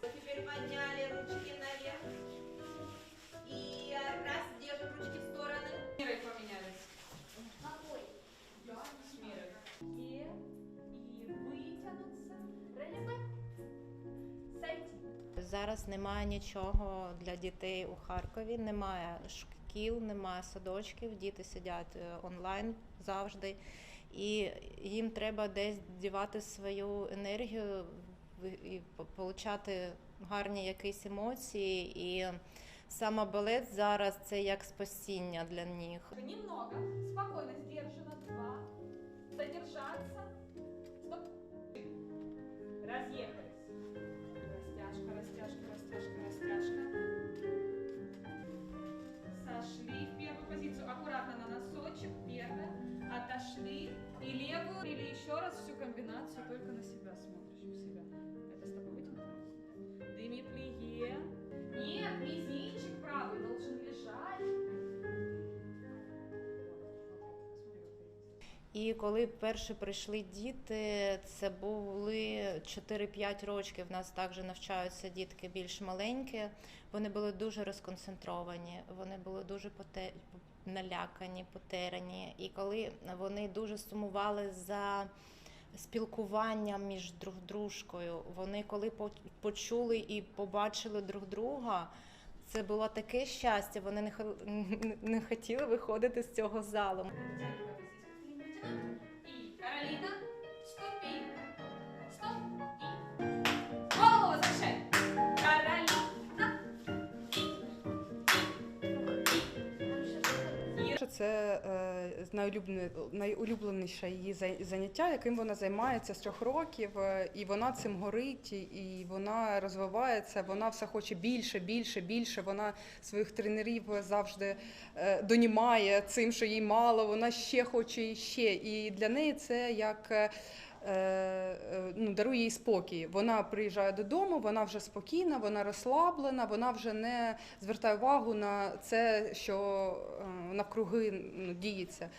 Теперь подняли ручки наверх. И раз, держим ручки в стороны. Зараз немає нічого для дітей у Харкові, немає шкіл, немає садочків. Діти сидять е, онлайн завжди і їм треба десь дівати свою енергію і получати гарні якісь емоції. І саме балет зараз це як спасіння для них. Немного, спокойно, сдержанно, два, задержаться, стоп, разъехались. Растяжка, растяжка, растяжка, растяжка. Сошли в первую позицию, аккуратно на носочек, первая, отошли, и левую, или еще раз всю комбинацию только на себя смотришь. І коли перші прийшли діти, це були 4-5 років. У нас також навчаються дітки більш маленькі. Вони були дуже розконцентровані, вони були дуже налякані, потеряні. І коли вони дуже сумували за спілкуванням між друг дружкою, вони коли почули і побачили друг друга. Це було таке щастя. Вони не хотіли виходити з цього залу. И Це е, найулюбленіше її заняття, яким вона займається з трьох років, е, і вона цим горить, і- вона розвивається. Вона все хоче більше, більше, більше. Вона своїх тренерів завжди е, донімає цим, що їй мало. Вона ще хоче і ще. І для неї це як. Е, е, ну, дарує їй спокій. Вона приїжджає додому, вона вже спокійна, вона розслаблена, вона вже не звертає увагу на це, що е, навкруги ну, діється.